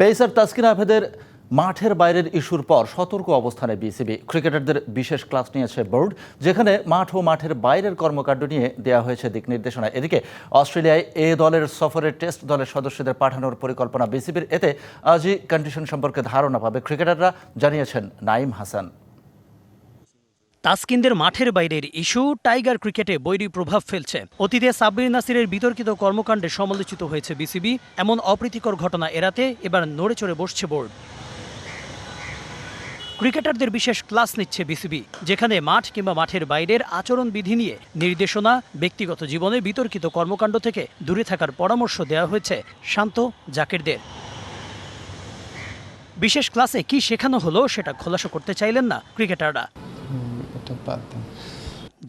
Pacer Taskin আহমেদের মাঠের বাইরের ইস্যুর পর সতর্ক অবস্থানে বিসিবি। ক্রিকেটারদের বিশেষ ক্লাস নিয়েছে বোর্ড, যেখানে মাঠ ও মাঠের বাইরের কর্মকাণ্ড নিয়ে দেওয়া হয়েছে দিক নির্দেশনা। এদিকে অস্ট্রেলিয়ায় এ দলের সফরে টেস্ট দলের সদস্যদের পাঠানোর পরিকল্পনা বিসিবির। এতে আজই কন্ডিশন সম্পর্কে ধারণা পাবে ক্রিকেটাররা, জানিয়েছেন নাইম হাসান। তাসকিনদের মাঠের বাইরের ইস্যু, টাইগার ক্রিকেটে বৈরী প্রভাব ফেলছে। অতীতে সাব্বির নাসিরের বিতর্কিত কর্মকাণ্ডে সমালোচিত হয়েছে বিসিবি। এমন অপ্রীতিকর ঘটনা এড়াতে এবার নড়ে চড়ে বসছে বোর্ড। ক্রিকেটারদের বিশেষ ক্লাস নিচ্ছে বিসিবি, যেখানে মাঠ কিংবা মাঠের বাইরের আচরণবিধি নিয়ে নির্দেশনা, ব্যক্তিগত জীবনে বিতর্কিত কর্মকাণ্ড থেকে দূরে থাকার পরামর্শ দেওয়া হয়েছে শান্ত জাকিরদের। বিশেষ ক্লাসে কি শেখানো হলো সেটা খোলাসা করতে চাইলেন না ক্রিকেটাররা। দেন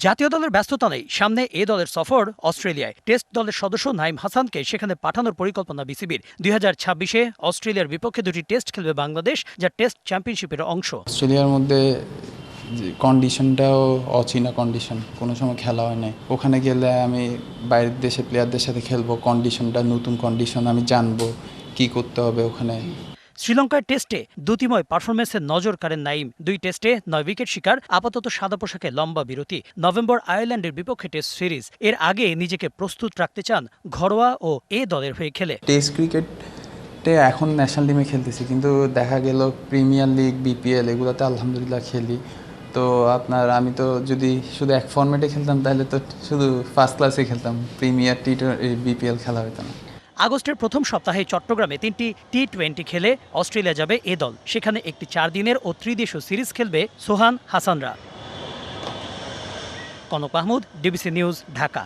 জাতীয় দলের ব্যস্ততা নেই। সামনে এ দলের সফর অস্ট্রেলিয়ায়। টেস্ট দলের সদস্য নাইম হাসানকে সেখানে পাঠানোর পরিকল্পনা বিসিবির। দুই হাজার ছাব্বিশে অস্ট্রেলিয়ার বিপক্ষে দুটি টেস্ট খেলবে বাংলাদেশ যা টেস্ট চ্যাম্পিয়নশিপের অংশ। অস্ট্রেলিয়ার মধ্যে কন্ডিশনটাও অচেনা কন্ডিশন কোনো সময় খেলা হয় নাই। ওখানে গেলে আমি বাইরের দেশে প্লেয়ারদের সাথে খেলব। কন্ডিশনটা নতুন কন্ডিশন আমি জানব কি করতে হবে ওখানে। শ্রীলঙ্কার টেস্টে দ্যুতিময় পারফরমেন্সের নজর কাড়েন নাইম। দুই টেস্টে নয় উইকেট শিকার, আপাতত সাদা পোশাকে লম্বা বিরতি। নভেম্বর আয়ারল্যান্ডের বিপক্ষে টেস্ট সিরিজ। এর আগে নিজেকে প্রস্তুত রাখতে চান ঘরোয়া ও এ দলের হয়ে খেলে। টেস্ট ক্রিকেটে এখন ন্যাশনাল টিমে খেলতেছি, কিন্তু দেখা গেল প্রিমিয়ার লিগ, বিপিএল এগুলোতে আলহামদুলিল্লাহ খেলি। তো আপনার আমি তো যদি শুধু এক ফর্মেটে খেলতাম, তাহলে তো শুধু ফার্স্ট ক্লাসে খেলতাম, প্রিমিয়ার টি বিপিএল খেলা হতো না। আগস্টের প্রথম সপ্তাহে চট্টগ্রামে তিনটি টি টোয়েন্টি খেলে অস্ট্রেলিয়া যাবে এ দল। সেখানে একটি চার দিনের ও ত্রিদেশীয় সিরিজ খেলবে Sohan হাসানরা। Konok Mahmud, DBC news, Dhaka.